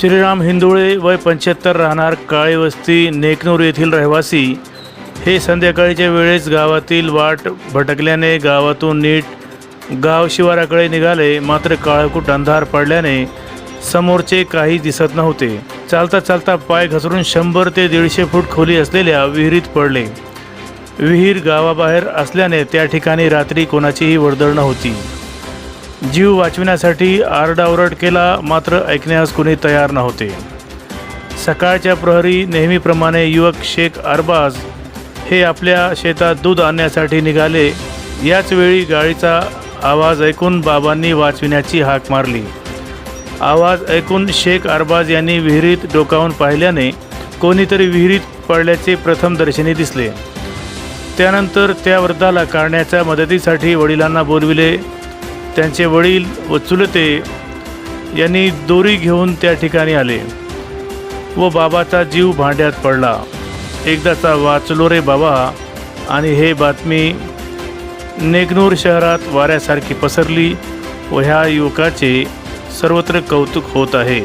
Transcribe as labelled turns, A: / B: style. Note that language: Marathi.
A: श्रीराम हिंदुळे वय पंच्याहत्तर राहणार काळी वस्ती नेकनूर येथील रहिवासी. हे संध्याकाळच्या वेळेस गावातील वाट भटकल्याने गावातून नीट गाव शिवाराकडे निघाले मात्र काळकूट अंधार पडल्याने समोरचे काही दिसत नव्हते. चालता चालता पाय घसरून शंभर ते दीडशे फूट खोली असलेल्या विहिरीत पडले. विहीर गावाबाहेर असल्याने त्या ठिकाणी रात्री कोणाचीही वर्दळ नव्हती. जीव वाचविण्यासाठी आरडाओरड केला मात्र ऐकण्यास कुणी तयार नव्हते. सकाळच्या प्रहरी नेहमीप्रमाणे युवक शेख अरबाज हे आपल्या शेतात दूध आणण्यासाठी निघाले. याच वेळी गाडीचा आवाज ऐकून बाबांनी वाचविण्याची हाक मारली. आवाज ऐकून शेख अरबाज यांनी विहिरीत डोकावून पाहिल्याने कोणीतरी विहिरीत पडल्याचे प्रथम दर्शनी दिसले. त्यानंतर त्या वृद्धाला काढण्याच्या मदतीसाठी वडिलांना बोलविले. त्यांचे वडील व चुलते यांनी दोरी घेऊन त्या ठिकाणी आले व बाबाचा जीव भांड्यात पडला. एकदाचा वाचलो रे बाबा. आणि हे बातमी नेगनूर शहरात वाऱ्यासारखी पसरली व ह्या युवकाचे सर्वत्र कौतुक होत आहे.